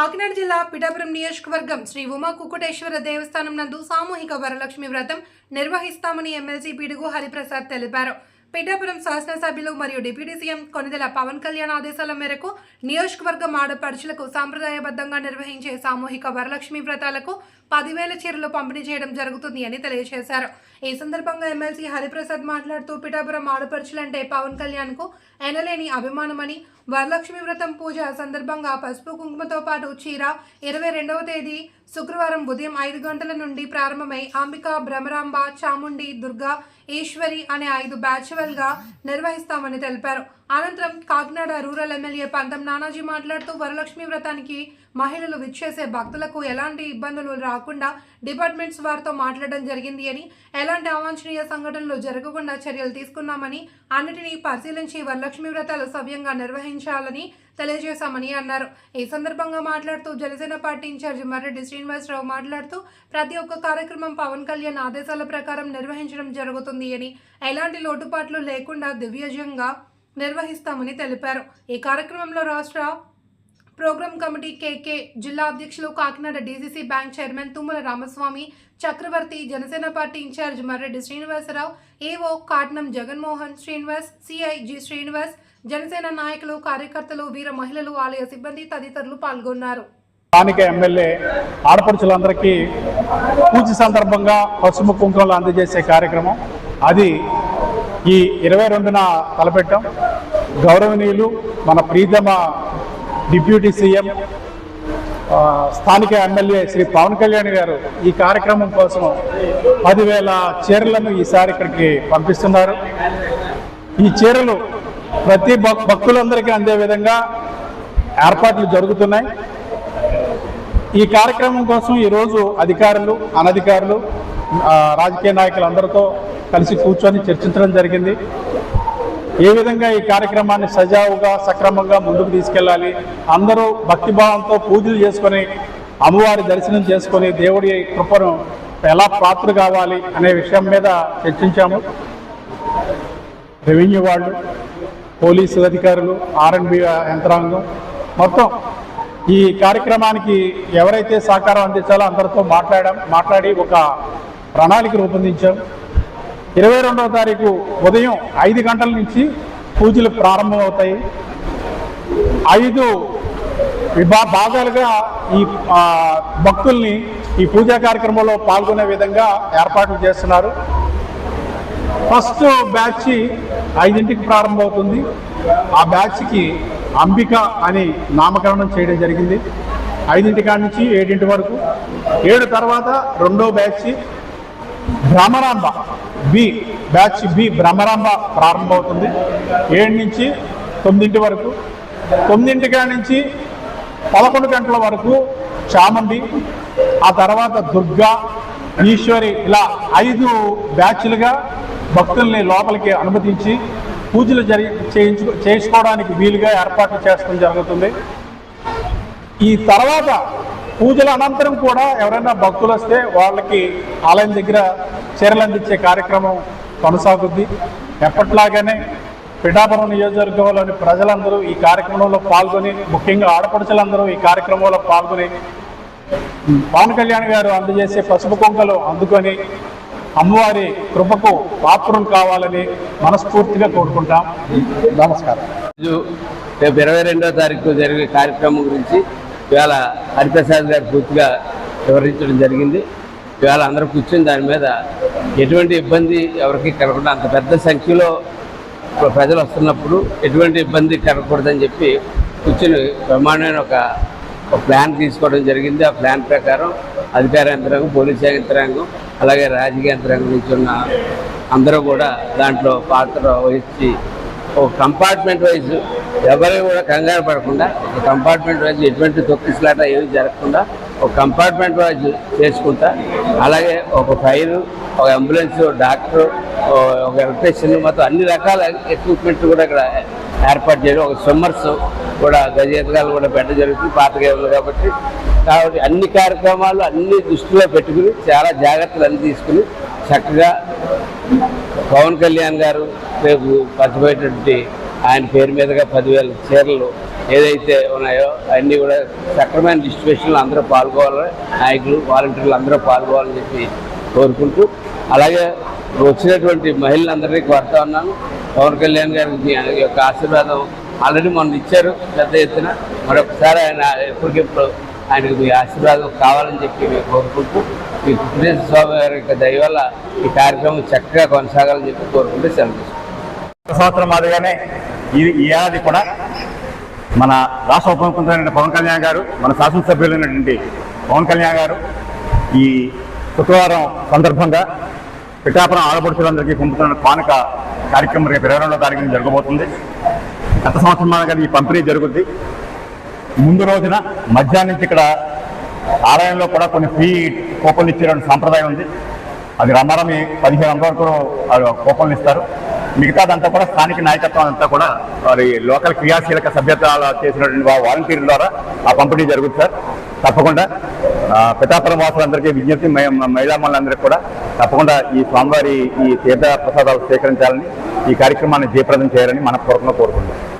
కాకినాడ జిల్లా పిఠాపురం నియోజకవర్గం శ్రీ ఉమా కుకుటేశ్వర దేవస్థానం నందు సామూహిక వరలక్ష్మి వ్రతం నిర్వహిస్తామని ఎమ్మెల్సీ పిడుగు హరిప్రసాద్ తెలిపారు. పిఠాపురం శాసనసభ్యులు మరియు డిప్యూటీ సీఎం కొనిదెల పవన్ కళ్యాణ్ ఆదేశాల మేరకు నియోజకవర్గం ఆడపడుచులకు సాంప్రదాయబద్ధంగా నిర్వహించే సామూహిక వరలక్ష్మి వ్రతాలకు పదివేల చీరలు పంపిణీ చేయడం జరుగుతుంది అని తెలియజేశారు. ఈ సందర్భంగా ఎమ్మెల్సీ హరిప్రసాద్ మాట్లాడుతూ పిఠాపురం ఆడపడుచులంటే పవన్ కళ్యాణ్కు ఎనలేని అభిమానమని వరలక్ష్మి వ్రతం పూజ సందర్భంగా పసుపు కుంకుమతో పాటు చీర ఇరవై రెండవ తేదీ శుక్రవారం ఉదయం ఐదు గంటల నుండి ప్రారంభమై అంబిక భ్రమరాంబ చాముండి దుర్గా ఈశ్వరి అనే ఐదు బ్యాచువల్గా నిర్వహిస్తామని తెలిపారు. అనంతరం కాకినాడ రూరల్ ఎమ్మెల్యే పంతం నానాజీ మాట్లాడుతూ వరలక్ష్మి వ్రతానికి మహిళలు విచ్చేసే భక్తులకు ఎలాంటి ఇబ్బందులు రాకుండా డిపార్ట్మెంట్స్ వారితో మాట్లాడడం జరిగింది అని ఎలాంటి అవాంఛనీయ సంఘటనలు జరగకుండా చర్యలు తీసుకున్నామని అన్నిటినీ పరిశీలించి వరలక్ష్మి వ్రతాలు సవ్యంగా నిర్వహించాలని తెలియజేశామని అన్నారు. ఈ సందర్భంగా మాట్లాడుతూ జనసేన పార్టీ ఇన్ఛార్జి మర్రెడ్డి శ్రీనివాసరావు మాట్లాడుతూ ప్రతి ఒక్క కార్యక్రమం పవన్ కళ్యాణ్ ఆదేశాల ప్రకారం నిర్వహించడం జరుగుతుంది అని ఎలాంటి లోటుపాట్లు లేకుండా దివ్యజంగా నిర్వహిస్తామని తెలిపారు. ఈ కార్యక్రమంలో రాష్ట్ర ప్రోగ్రామ్ కమిటీ కేకే జిల్లా అధ్యక్షులు Kakinada DCC bank chairman Tummala Ramaswamy Chakravarthi Janasena party incharge Marreddy Srinivasarao AO Katnam Jaganmohan Srinivas CI G Srinivas Janasena నాయకులు కార్యకర్తలు వీర మహిళలు ఆలయ సిబ్బంది తదితరులు పాల్గొన్నారు. స్థానిక ఎమ్మెల్యే ఆడపడుచులందరికీ పూజ సందర్భంగా పసుపు కుంకుమలు అందజేసే కార్యక్రమం. అది ఈ ఇరవై రెండున తలపెట్టాం. గౌరవనీయులు మన ప్రీతమ డిప్యూటీ సీఎం స్థానిక ఎమ్మెల్యే శ్రీ పవన్ కళ్యాణ్ గారు ఈ కార్యక్రమం కోసం పదివేల చీరలను ఈసారి ఇక్కడికి పంపిస్తున్నారు. ఈ చీరలు ప్రతి భక్- భక్తులందరికీ అందే విధంగా ఏర్పాట్లు జరుగుతున్నాయి. ఈ కార్యక్రమం కోసం ఈరోజు అధికారులు అనధికారులు రాజకీయ నాయకులందరితో కలిసి కూర్చొని చర్చించడం జరిగింది. ఏ విధంగా ఈ కార్యక్రమాన్ని సజావుగా సక్రమంగా ముందుకు తీసుకెళ్ళాలి? అందరూ భక్తిభావంతో పూజలు చేసుకొని అమ్మవారి దర్శనం చేసుకొని దేవుడి కృపను ఎలా పాత్ర కావాలి అనే విషయం మీద చర్చించాము. రెవెన్యూ వాళ్ళు పోలీసు అధికారులు ఆర్ఎండ్బి యంత్రాంగం మొత్తం ఈ కార్యక్రమానికి ఎవరైతే సహకారం అందించాలో అందరితో మాట్లాడాం. మాట్లాడి ఒక ప్రణాళిక రూపొందించాం. ఇరవై రెండవ తారీఖు ఉదయం ఐదు గంటల నుంచి పూజలు ప్రారంభమవుతాయి. ఐదు విభా భాగాలుగా ఈ భక్తుల్ని ఈ పూజా కార్యక్రమంలో పాల్గొనే విధంగా ఏర్పాట్లు చేస్తున్నారు. ఫస్ట్ బ్యాచ్ ఐదింటికి ప్రారంభమవుతుంది. ఆ బ్యాచ్కి అంబిక అని నామకరణం చేయడం జరిగింది. ఐదింటి కాడి నుంచి ఏడింటి వరకు. ఏడు తర్వాత రెండో batch Bhramaramba B batch B Bhramaramba ప్రారంభమవుతుంది. ఏడు నుంచి తొమ్మిదింటి వరకు. తొమ్మిదింటి నుంచి పదకొండు గంటల వరకు చామంది ఆ తర్వాత దుర్గా ఈశ్వరి ఇలా ఐదు బ్యాచ్లుగా భక్తుల్ని లోపలికి అనుమతించి పూజలు జరి చేయించు చేసుకోవడానికి వీలుగా ఏర్పాట్లు చేయడం జరుగుతుంది. ఈ తర్వాత పూజల అనంతరం కూడా ఎవరైనా భక్తులు వస్తే వాళ్ళకి ఆలయం దగ్గర చీరలు అందించే కార్యక్రమం కొనసాగుద్ది. ఎప్పట్లాగానే పిఠాపురం నియోజకవర్గంలోని ప్రజలందరూ ఈ కార్యక్రమంలో పాల్గొని ముఖ్యంగా ఆడపడుచులందరూ ఈ కార్యక్రమంలో పాల్గొని పవన్ కళ్యాణ్ గారు అందజేసే పసుపు కుంకలు అందుకొని అమ్మవారి కృపకు పాత్రులు కావాలని మనస్ఫూర్తిగా కోరుకుంటాం. నమస్కారం. రోజు రేపు ఇరవై రెండో తారీఖు జరిగే కార్యక్రమం గురించి ఇవాళ హరిప్రసాద్ గారు పూర్తిగా వివరించడం జరిగింది. ఇవాళ అందరూ కూర్చొని దాని మీద ఎటువంటి ఇబ్బంది ఎవరికి కలగకుండా అంత పెద్ద సంఖ్యలో ప్రజలు వస్తున్నప్పుడు ఎటువంటి ఇబ్బంది కలగకూడదని చెప్పి కూర్చొని బ్రహ్మాండమైన ఒక ప్లాన్ తీసుకోవడం జరిగింది. ఆ ప్లాన్ ప్రకారం అధికార యంత్రాంగం పోలీస్ యంత్రాంగం అలాగే రాజకీయ యంత్రాంగం నుంచి ఉన్న అందరూ కూడా దాంట్లో పాత్ర వహించి ఒక కంపార్ట్మెంట్ వైజ్ ఎవరు కూడా కంగారు పడకుండా కంపార్ట్మెంట్ వైజ్ ఎటువంటి తొక్కిసలాట ఏమి జరగకుండా ఒక కంపార్ట్మెంట్ వైజ్ చేసుకుంటా. అలాగే ఒక ఫైర్ ఒక అంబులెన్స్ డాక్టర్ ఒక ఎలక్ట్రీషియన్ మొత్తం అన్ని రకాల ఎక్విప్మెంట్ కూడా ఇక్కడ ఏర్పాటు చేయడం. ఒక స్విమ్మర్స్ కూడా గజేతకాలు కూడా పెట్టడం జరుగుతుంది పాతగేళ్ళు కాబట్టి. కాబట్టి అన్ని కార్యక్రమాలు అన్ని దృష్టిలో పెట్టుకుని చాలా జాగ్రత్తలు అన్ని తీసుకుని చక్కగా పవన్ కళ్యాణ్ గారు రేపు పంచబోయేటువంటి ఆయన పేరు మీదుగా పదివేల చీరలు ఏదైతే ఉన్నాయో అన్నీ కూడా సక్రమైన డిస్ట్రిబ్యూషన్లో అందరూ పాల్గొవాలి నాయకులు వాలంటీర్లు అందరూ పాల్గొవాలని చెప్పి కోరుకుంటూ అలాగే వచ్చినటువంటి మహిళలందరినీ కోరుతా ఉన్నాను. పవన్ కళ్యాణ్ గారికి మీ యొక్క ఆశీర్వాదం ఆల్రెడీ మొన్న ఇచ్చారు పెద్ద ఎత్తున. మరొకసారి ఆయన ఎప్పటికెప్పుడు ఆయనకు మీ ఆశీర్వాదం కావాలని చెప్పి మేము కోరుకుంటూ మీ వెంకటేశ్వర స్వామి గారి యొక్క దయవల్ల ఈ కార్యక్రమం చక్కగా కొనసాగాలని చెప్పి కోరుకుంటూ సెలవు సంవత్సరం మాదిరిగానే ఈ ఈ ఏడాది కూడా మన రాష్ట్ర ఉప ముఖ్యమంత్రి పవన్ కళ్యాణ్ గారు మన శాసనసభ్యులైనటువంటి పవన్ కళ్యాణ్ గారు ఈ శుక్రవారం సందర్భంగా పిఠాపురం ఆడపడుచులందరికీ పంపుతున్న కానుక కార్యక్రమం రేపు ఇరవై రెండో తారీఖున జరగబోతుంది. గత సంవత్సరం కానీ ఈ పంపిణీ జరుగుద్ది. ముందు రోజున మధ్యాహ్నం నుంచి ఇక్కడ ఆలయంలో కూడా కొన్ని ఫ్రీ కూపన్లు ఇచ్చే సాంప్రదాయం ఉంది. అది రమారమి పదిహేను వందల వరకు కూపన్లు ఇస్తారు. మిగతాదంతా కూడా స్థానిక నాయకత్వం అంతా కూడా వారి లోకల్ క్రియాశీలక సభ్యత చేసినటువంటి వాలంటీర్ల ద్వారా ఆ పంపిణీ జరుగుతుంది సార్. తప్పకుండా. పితాపురం వాసులందరికీ విజ్ఞప్తి మ- మహిళా మనులందరికీ కూడా తప్పకుండా ఈ స్వామివారి ఈ తీర్థ ప్రసాదాలు స్వీకరించాలని ఈ కార్యక్రమాన్ని జయప్రదం చేయాలని మనపూర్వకంగా కోరుకుంటున్నాం.